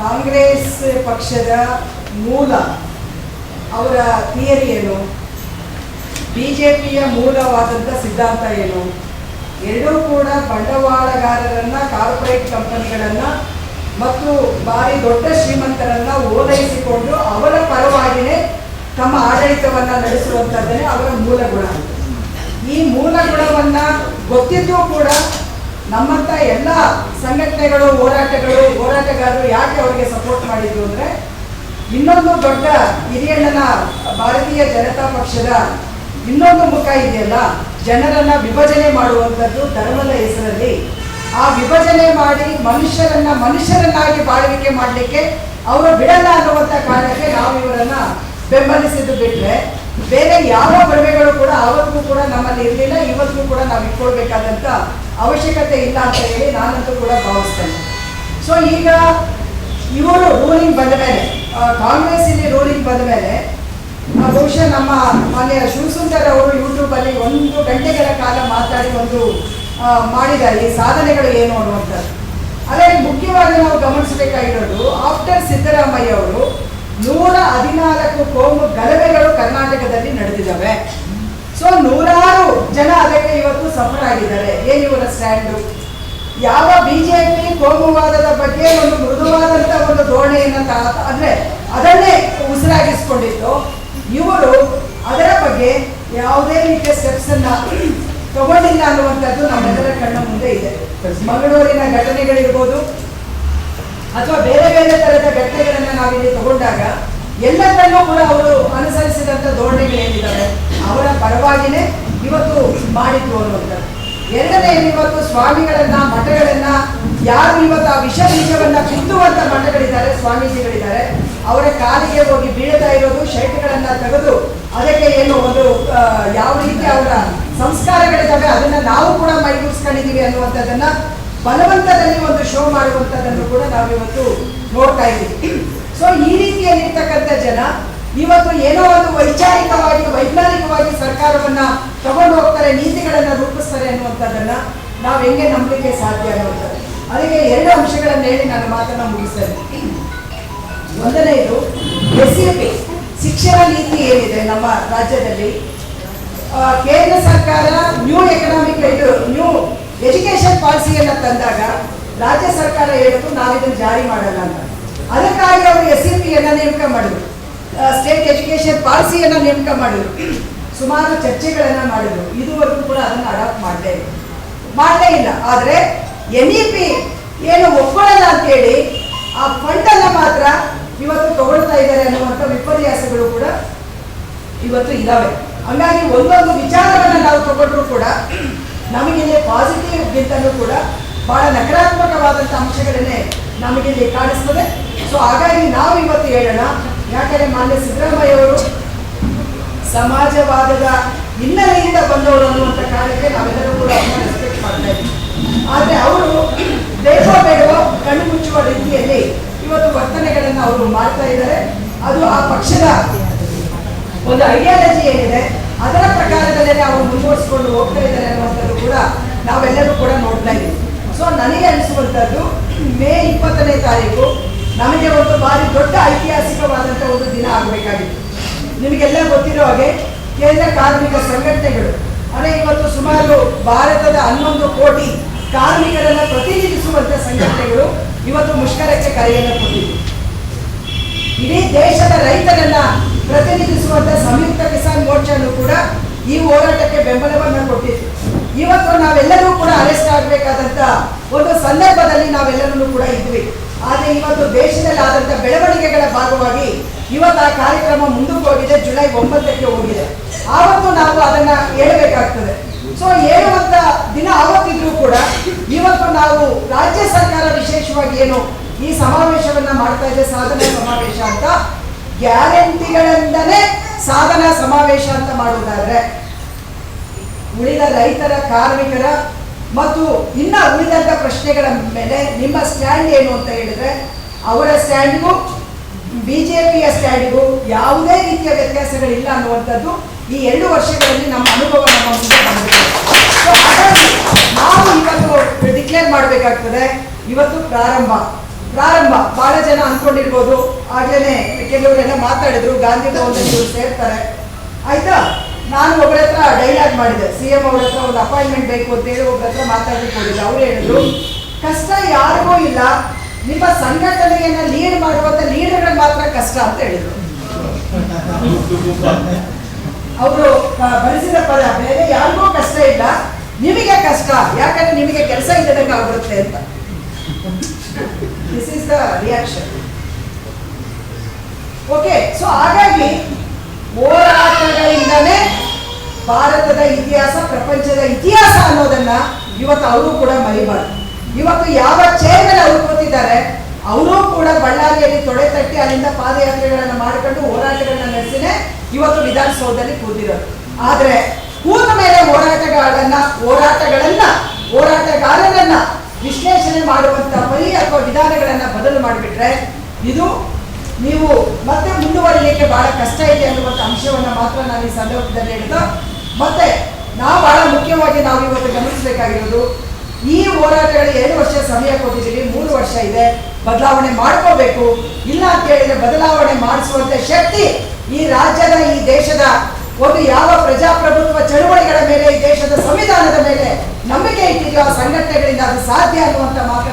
ಕಾಂಗ್ರೆಸ್ ಪಕ್ಷದ ಮೂಲ, ಅವರ ಥಿಯರಿ ಏನು? ಬಿ ಜೆ ಪಿಯ ಮೂಲವಾದಂಥ ಸಿದ್ಧಾಂತ ಏನು? ಎರಡೂ ಕೂಡ ಬಂಡವಾಳಗಾರರನ್ನ, ಕಾರ್ಪೊರೇಟ್ ಕಂಪನಿಗಳನ್ನ ಮತ್ತು ಭಾರಿ ದೊಡ್ಡ ಶ್ರೀಮಂತರನ್ನ ಓಲೈಸಿಕೊಂಡು ಅವರ ಪರವಾಗಿಯೇ ತಮ್ಮ ಆಡಳಿತವನ್ನ ನಡೆಸುವಂಥದ್ದೇ ಅವರ ಮೂಲ ಗುಣ ಈ ಮೂಲ ಗುಣವನ್ನ ಗೊತ್ತಿದ್ದೂ ಕೂಡ ನಮ್ಮಂತ ಎಲ್ಲ ಸಂಘಟನೆಗಳು, ಹೋರಾಟಗಳು, ಹೋರಾಟಗಾರರು ಯಾಕೆ ಅವರಿಗೆ ಸಪೋರ್ಟ್ ಮಾಡಿದ್ರು ಅಂದ್ರೆ ಇನ್ನೊಂದು ದೊಡ್ಡ ಹಿರಿಯಣ್ಣನ ಭಾರತೀಯ ಜನತಾ ಪಕ್ಷದ ಇನ್ನೊಂದು ಮುಖ ಇದೆಯಲ್ಲ? ಜನರನ್ನ ವಿಭಜನೆ ಮಾಡುವಂಥದ್ದು ಧರ್ಮದ ಹೆಸರಲ್ಲಿ. ಆ ವಿಭಜನೆ ಮಾಡಿ ಮನುಷ್ಯರನ್ನ ಮನುಷ್ಯರನ್ನಾಗಿ ಬಾಳ್ವಿಕೆ ಮಾಡಲಿಕ್ಕೆ ಅವರು ಬಿಡಲ್ಲ ಅನ್ನುವಂಥ ಕಾರಣಕ್ಕೆ ನಾವು ಇವರನ್ನ ಬೆಂಬಲಿಸಿದ್ದು ಬಿಟ್ರೆ ಬೇರೆ ಯಾವ ಬಡವೆಗಳು ಕೂಡ ಅವತ್ತಿಗೂ ಕೂಡ ನಮ್ಮಲ್ಲಿ ಇರಲಿಲ್ಲ, ಇವತ್ತಿಗೂ ಕೂಡ ನಾವು ಇಟ್ಕೊಳ್ಬೇಕಾದಂತ ಅವಶ್ಯಕತೆ ಇಲ್ಲ ಅಂತ ಹೇಳಿ ನಾನಂತೂ ಕೂಡ ಭಾವಿಸ್ತೇನೆ. ಸೊ ಈಗ ಇವರು ರೂಲಿಂಗ್ ಬಂದ ಮೇಲೆ ಕಾಂಗ್ರೆಸ್ ಇಲ್ಲಿ ರೂಲಿಂಗ್ ಬಂದ ಮೇಲೆ ಬಹುಶಃ ನಮ್ಮ ಮಾನ್ಯ ಶಿವಸುಂದರ್ ಅವರು ಯೂಟ್ಯೂಬ್ ಅಲ್ಲಿ ಒಂದು ಗಂಟೆಗಳ ಕಾಲ ಮಾತಾಡಿ ಒಂದು ಮಾಡಿದ್ದಾರೆ. ಈ ಸಾಧನೆಗಳು ಏನು ಅನ್ನುವಂಥದ್ದು. ಅದೇ ಮುಖ್ಯವಾಗಿ ನಾವು ಗಮನಿಸಬೇಕಾಗಿರೋದು ಆಫ್ಟರ್ ಸಿದ್ದರಾಮಯ್ಯ ಅವರು ನೂರ ಹದಿನಾಲ್ಕು ಕೋಮು ಗಲಭೆಗಳು ಕರ್ನಾಟಕದಲ್ಲಿ ನಡೆದಿದ್ದಾವೆ. ಸೊ ನೂರಾರು ಜನ ಅದಕ್ಕೆ ಇವತ್ತು ಸಫರ್ ಆಗಿದ್ದಾರೆ ಏನು ಇವರ ಸ್ಟ್ಯಾಂಡು? ಯಾವ ಬಿಜೆಪಿ ಕೋಮುವಾದದ ಬಗ್ಗೆ ಒಂದು ಮೃದುವಾದಂತ ಒಂದು ಧೋರಣೆಯನ್ನ ಅಂದ್ರೆ ಅದನ್ನೇ ಉಸಿರಾಗಿಸ್ಕೊಂಡಿತ್ತು ಇವರು ಅದರ ಬಗ್ಗೆ ಯಾವುದೇ ರೀತಿಯ ಸ್ಟೆಪ್ಸ್ ಅನ್ನ ತಗೊಂಡಿಲ್ಲ ಅನ್ನುವಂಥದ್ದು ನಮ್ಮೆಲ್ಲರ ಕಣ್ಣ ಮುಂದೆ ಇದೆ. ಮಂಗಳೂರಿನ ಘಟನೆಗಳಿರ್ಬೋದು ಅಥವಾ ಬೇರೆ ಬೇರೆ ತರದ ಘಟನೆಗಳನ್ನ ನಾವಿಲ್ಲಿ ತಗೊಂಡಾಗ ಎಲ್ಲದನ್ನೂ ಕೂಡ ಅವರು ಮಾಡಿದ್ರು ಅನ್ನುವಂಥದ್ದು ಎರಡನೇ ಇವತ್ತು ಸ್ವಾಮಿಗಳನ್ನ, ಮಠಗಳನ್ನ, ಯಾರು ಇವತ್ತು ಆ ವಿಷ ಬೀಜವನ್ನ ಬಿತ್ತುವಂತ ಮಠಗಳಿದ್ದಾರೆ, ಸ್ವಾಮೀಜಿಗಳಿದ್ದಾರೆ, ಅವರ ಕಾಲಿಗೆ ಹೋಗಿ ಬೀಳ್ತಾ ಇರೋದು, ಶರ್ಟ್ಗಳನ್ನ ತೆಗೆದು ಅದಕ್ಕೆ ಏನು ಒಂದು ಯಾವ ರೀತಿ ಅವರ ಸಂಸ್ಕಾರಗಳಿದ್ದಾವೆ ಅದನ್ನ ನಾವು ಕೂಡ ಮೈಗೂರಿಸ್ಕೊಂಡಿದ್ದೀವಿ ಅನ್ನುವಂಥದ್ದನ್ನ ಬಲವಂತದಲ್ಲಿ ಒಂದು ಶೋ ಮಾಡುವಂಥದ್ದನ್ನು ಕೂಡ ನಾವಿವತ್ತು ನೋಡ್ತಾ ಇದ್ದೀವಿ. ಸೊ ಈ ರೀತಿಯಲ್ಲಿರ್ತಕ್ಕಂಥ ಜನ ಇವತ್ತು ಏನೋ ಒಂದು ವೈಚಾರಿಕವಾಗಿ, ವೈಜ್ಞಾನಿಕವಾಗಿ ಸರ್ಕಾರವನ್ನ ತಗೊಂಡು ಹೋಗ್ತಾರೆ, ನೀತಿಗಳನ್ನ ರೂಪಿಸ್ತಾರೆ ಅನ್ನುವಂಥದ್ದನ್ನ ನಾವು ಹೆಂಗೆ ನಂಬಲಿಕ್ಕೆ ಸಾಧ್ಯ ಆಗುತ್ತೆ ಅದಕ್ಕೆ ಎರಡು ಅಂಶಗಳನ್ನ ಹೇಳಿ ನಾನು ಮಾತನ್ನ ಮುಗಿಸ್ತೇನೆ. ಒಂದನೆಯದು ಎಸ್ ಶಿಕ್ಷಣ ನೀತಿ ಏನಿದೆ ನಮ್ಮ ರಾಜ್ಯದಲ್ಲಿ? ಕೇಂದ್ರ ಸರ್ಕಾರ ನ್ಯೂ ಎಕನಾಮಿಕ್ ನ್ಯೂ ಎಜುಕೇಶನ್ ಪಾಲಿಸಿಯನ್ನು ತಂದಾಗ ರಾಜ್ಯ ಸರ್ಕಾರ ಹೇಳಿತು ನಾವಿದನ್ನು ಜಾರಿ ಮಾಡಲ್ಲ ಅಂತ. ಅದಕ್ಕಾಗಿ ಅವರು ಎಸ್ ಸಿ ಪಿಯನ್ನು ನೇಮಕ ಮಾಡಿದ್ರು. ಸ್ಟೇಟ್ ಎಜುಕೇಷನ್ ಪಾಲಿಸಿಯನ್ನು ನೇಮಕ ಮಾಡಿದ್ರು. ಸುಮಾರು ಚರ್ಚೆಗಳನ್ನು ಮಾಡಿದ್ರು. ಇದುವರೆಗೂ ಕೂಡ ಅದನ್ನು ಅಡಾಪ್ಟ್ ಮಾಡಲೇ ಇಲ್ಲ. ಮಾಡಲೇ ಇಲ್ಲ. ಆದರೆ ಎನ್ ಇ ಪಿ ಏನು ಒಪ್ಕೊಳ್ಳಲ್ಲ ಅಂತೇಳಿ ಆ ಫಂಡನ್ನು ಮಾತ್ರ ಇವತ್ತು ತಗೊಳ್ತಾ ಇದ್ದಾರೆ ಅನ್ನುವಂಥ ವಿಪರ್ಯಾಸಗಳು ಕೂಡ ಇವತ್ತು ಇದ್ದಾವೆ ಹಂಗಾಗಿ ಒಂದೊಂದು ವಿಚಾರವನ್ನು ನಾವು ತಗೊಂಡ್ರು ಕೂಡ ನಮಗಿಲ್ಲಿ ಪಾಸಿಟಿವ್ ಗಿಂತಲೂ ಕೂಡ ಬಹಳ ನಕಾರಾತ್ಮಕವಾದಂಥ ಅಂಶಗಳನ್ನೇ ನಮಗಿಲ್ಲಿ ಕಾಣಿಸ್ತದೆ. ಸೊ ಹಾಗಾಗಿ ನಾವು ಇವತ್ತು ಹೇಳೋಣ ಯಾಕಂದ್ರೆ ಮಾನ್ಯ ಸಿದ್ದರಾಮಯ್ಯ ಅವರು ಸಮಾಜವಾದದ ಹಿನ್ನೆಲೆಯಿಂದ ಬಂದವರು ಅನ್ನುವಂಥ ಕಾರ್ಯಕ್ಕೆ ನಾವೆಲ್ಲರೂ ಕೂಡ ಅವರನ್ನ ರೆಸ್ಪೆಕ್ಟ್ ಮಾಡ್ತಾ ಇದ್ದೀವಿ. ಆದರೆ ಅವರು ಬೇಕೋ ಬೇಡವೋ ಕಣ್ಣು ಮುಚ್ಚುವ ರೀತಿಯಲ್ಲಿ ಇವತ್ತು ವರ್ತನೆಗಳನ್ನು ಅವರು ಮಾಡ್ತಾ ಇದ್ದಾರೆ. ಅದು ಆ ಪಕ್ಷದ ಒಂದು ಐಡಿಯಾಲಜಿ ಏನಿದೆ, ಅದರ ಪ್ರಕಾರದಲ್ಲೇ ಅವರು ಮುಂದುವರಿಸಿಕೊಂಡು ಹೋಗ್ತಾ ಇದ್ದಾರೆ ಅನ್ನುವಂಥದ್ದು ಕೂಡ ನಾವೆಲ್ಲರೂ ಕೂಡ ನೋಡ್ತಾ ಇದ್ದೀವಿ. ಸೊ ನನಗೆ ಅನಿಸುವಂಥದ್ದು, ಮೇ ಇಪ್ಪತ್ತನೇ ತಾರೀಕು ನಮಗೆ ಒಂದು ಬಾರಿ ದೊಡ್ಡ ಐತಿಹಾಸಿಕವಾದಂಥ ಒಂದು ದಿನ ಆಗಬೇಕಾಗಿತ್ತು. ನಿಮಗೆಲ್ಲ ಗೊತ್ತಿರೋ ಹಾಗೆ ಕೇಂದ್ರ ಕಾರ್ಮಿಕ ಸಂಘಟನೆಗಳು ಅಂದರೆ ಇವತ್ತು ಸುಮಾರು ಭಾರತದ ಹನ್ನೊಂದು ಕೋಟಿ ಕಾರ್ಮಿಕರನ್ನ ಪ್ರತಿನಿಧಿಸುವಂಥ ಸಂಘಟನೆಗಳು ಇವತ್ತು ಮುಷ್ಕರಕ್ಕೆ ಕರೆಯನ್ನು ಕೊಟ್ಟಿವೆ ಇಡೀ ದೇಶದ ರೈತರನ್ನ ಪ್ರತಿನಿಧಿಸುವಂತಹ ಸಂಯುಕ್ತ ಕಿಸಾನ್ ಮೋರ್ಚಾನು ಕೂಡ ಈ ಹೋರಾಟಕ್ಕೆ ಬೆಂಬಲವನ್ನ ಕೊಟ್ಟಿತ್ತು. ಇವತ್ತು ನಾವೆಲ್ಲರೂ ಕೂಡ ಅರೆಸ್ಟ್ ಆಗಬೇಕಾದಂತ ಒಂದು ಸಂದರ್ಭದಲ್ಲಿ ನಾವೆಲ್ಲರೂ ಕೂಡ ಇದ್ವಿ ಆದ್ರೆ ಇವತ್ತು ದೇಶದಲ್ಲಿ ಆದಂತ ಬೆಳವಣಿಗೆಗಳ ಭಾಗವಾಗಿ ಇವತ್ತು ಆ ಕಾರ್ಯಕ್ರಮ ಮುಂದಕ್ಕೆ ಹೋಗಿದೆ, ಜುಲೈ ಒಂಬತ್ತಕ್ಕೆ ಹೋಗಿದೆ. ಆವತ್ತು ನಾವು ಅದನ್ನ ಹೇಳಬೇಕಾಗ್ತದೆ. ಸೊ ಹೇಳುವಂತ ದಿನ ಆವತ್ತಿದ್ರೂ ಕೂಡ ಇವತ್ತು ನಾವು ರಾಜ್ಯ ಸರ್ಕಾರ ವಿಶೇಷವಾಗಿ ಏನು ಈ ಸಮಾವೇಶವನ್ನ ಮಾಡ್ತಾ ಇದೆ, ಸಾಧನ ಸಮಾವೇಶ ಅಂತ. ಗ್ಯಾರಂಟಿಗಳಿಂದನೇ ಸಾಧನ ಸಮಾವೇಶ ಅಂತ ಮಾಡುವುದಾದ್ರೆ ಉಳಿದ ರೈತರ, ಕಾರ್ಮಿಕರ ಮತ್ತು ಇನ್ನ ಉಳಿದಂತ ಪ್ರಶ್ನೆಗಳ ಮೇಲೆ ನಿಮ್ಮ ಸ್ಟ್ಯಾಂಡ್ ಏನು ಅಂತ ಹೇಳಿದ್ರೆ, ಅವರ ಸ್ಟ್ಯಾಂಡ್ಗೂ ಬಿಜೆಪಿಯ ಸ್ಟ್ಯಾಂಡ್ಗೂ ಯಾವುದೇ ರೀತಿಯ ವ್ಯತ್ಯಾಸಗಳಿಲ್ಲ ಅನ್ನುವಂಥದ್ದು ಈ ಎರಡು ವರ್ಷಗಳಲ್ಲಿ ನಮ್ಮ ಅನುಭವ ನಮ್ಮ ಮುಂದೆ ಬಂದಿದೆ. ನಾವು ಇವತ್ತು ಡಿಕ್ಲೇರ್ ಮಾಡಬೇಕಾಗ್ತದೆ, ಇವತ್ತು ಪ್ರಾರಂಭ. ಪ್ರಾರಂಭ. ಬಹಳ ಜನ ಅನ್ಕೊಂಡಿರ್ಬೋದು ಆಗ್ಲೇನೆ ಕೆಲವರೆಲ್ಲ ಮಾತಾಡಿದ್ರು, ಗಾಂಧಿ ಭವನದಲ್ಲಿ ಸೇರ್ತಾರೆ. ಆಯ್ತಾ? ನಾನು ಒಬ್ಬರ ಹತ್ರ ಡೈಲಾಗ್ ಮಾಡಿದೆ. ಸಿ ಎಂ ಅವ್ರ ಹತ್ರ ಒಂದು ಅಪಾಯಿಂಟ್ಮೆಂಟ್ ಬೇಕು ಅಂತ ಹೇಳಿ ಒಬ್ಬರ ಹತ್ರ ಮಾತಾಡ್ಲಿಕ್ಕೆ ಅವ್ರು ಹೇಳಿದ್ರು, ಕಷ್ಟ ಯಾರಿಗೂ ಇಲ್ಲ. ನಿಮ್ಮ ಸಂಘಟನೆಯನ್ನ ಲೀಡ್ ಮಾಡುವಂತ ಲೀಡರ್ಗಳು ಮಾತ್ರ ಕಷ್ಟ ಅಂತ ಹೇಳಿದ್ರು. ಅವರು ಬಳಸಿದ ಪದ, ಬೇರೆ ಯಾರಿಗೂ ಕಷ್ಟ ಇಲ್ಲ. ನಿಮಗೆ ಕಷ್ಟ. ಯಾಕಂದ್ರೆ ನಿಮಗೆ ಕೆಲಸ ಇಲ್ಲದಂಗೆ ಆಗುತ್ತೆ ಅಂತ. This is the reaction okay so ಹಾಗಾಗಿ ಹೋರಾಟಗಳಿಂದನೇ ಭಾರತದ ಇತಿಹಾಸ, ಪ್ರಪಂಚದ ಇತಿಹಾಸ ಅನ್ನೋದನ್ನ ಇವತ್ತು ಅವರು ಕೂಡ ಮರಿಬಾರ್ದು. ಇವತ್ತು ಯಾವ ಚೇರ್ ಮೇಲೆ ಅವರು ಕೂತಿದ್ದಾರೆ, ಅವರು ಕೂಡ ಬಳ್ಳಾರಿಯಲ್ಲಿ ತೊಡೆ ತಟ್ಟಿ ಅಲ್ಲಿಂದ ಪಾದಯಾತ್ರೆಗಳನ್ನ ಮಾಡಿಕೊಂಡು ಹೋರಾಟಗಳನ್ನ ನಡೆಸಿನೇ ಇವತ್ತು ವಿಧಾನಸೌಧದಲ್ಲಿ ಕೂತಿರೋದು ಆದ್ರೆ ಕೂತ ಮೇಲೆ ಹೋರಾಟಗಾರನ್ನ, ಹೋರಾಟಗಳನ್ನ, ಹೋರಾಟಗಾರರನ್ನ ವಿಶ್ಲೇಷಣೆ ಮಾಡುವಂತ ಮರಿ ಅಥವಾ ವಿಧಾನಗಳನ್ನ ಬದಲು ಮಾಡಿಬಿಟ್ರೆ ಇದು ನೀವು ಮತ್ತೆ ಮುಂದುವರಿಲಿಕ್ಕೆ ಬಹಳ ಕಷ್ಟ ಇದೆ ಅನ್ನುವಂಥ ಅಂಶವನ್ನ ಮಾತ್ರ ನಾನು ಈ ಸಂದರ್ಭದಲ್ಲಿ ಹೇಳ್ತಾ, ಮತ್ತೆ ನಾವು ಬಹಳ ಮುಖ್ಯವಾಗಿ ನಾವು ಇವತ್ತು ಗಮನಿಸಬೇಕಾಗಿರೋದು, ಈ ಹೋರಾಟಗಳಿಗೆ ಎರಡು ವರ್ಷ ಸಮಯ ಕೊಟ್ಟಿದ್ದೀವಿ, ಮೂರು ವರ್ಷ ಇದೆ, ಬದಲಾವಣೆ ಮಾಡ್ಕೋಬೇಕು, ಇಲ್ಲ ಅಂತ ಹೇಳಿದ್ರೆ ಬದಲಾವಣೆ ಮಾಡಿಸುವಂತ ಶಕ್ತಿ ಈ ರಾಜ್ಯದ, ಈ ದೇಶದ ಒಂದು ಯಾವ ಪ್ರಜಾಪ್ರಭುತ್ವ ಚಳುವಳಿಗಳ ಮೇಲೆ, ಈ ದೇಶದ ಸಂವಿಧಾನದ ಮೇಲೆ ನಂಬಿಕೆ ಇಟ್ಟಿದೆಯೋ ಸಂಘಟನೆಗಳಿಂದ ಅದು ಸಾಧ್ಯ ಅನ್ನುವಂಥ ಮಾತನ್ನು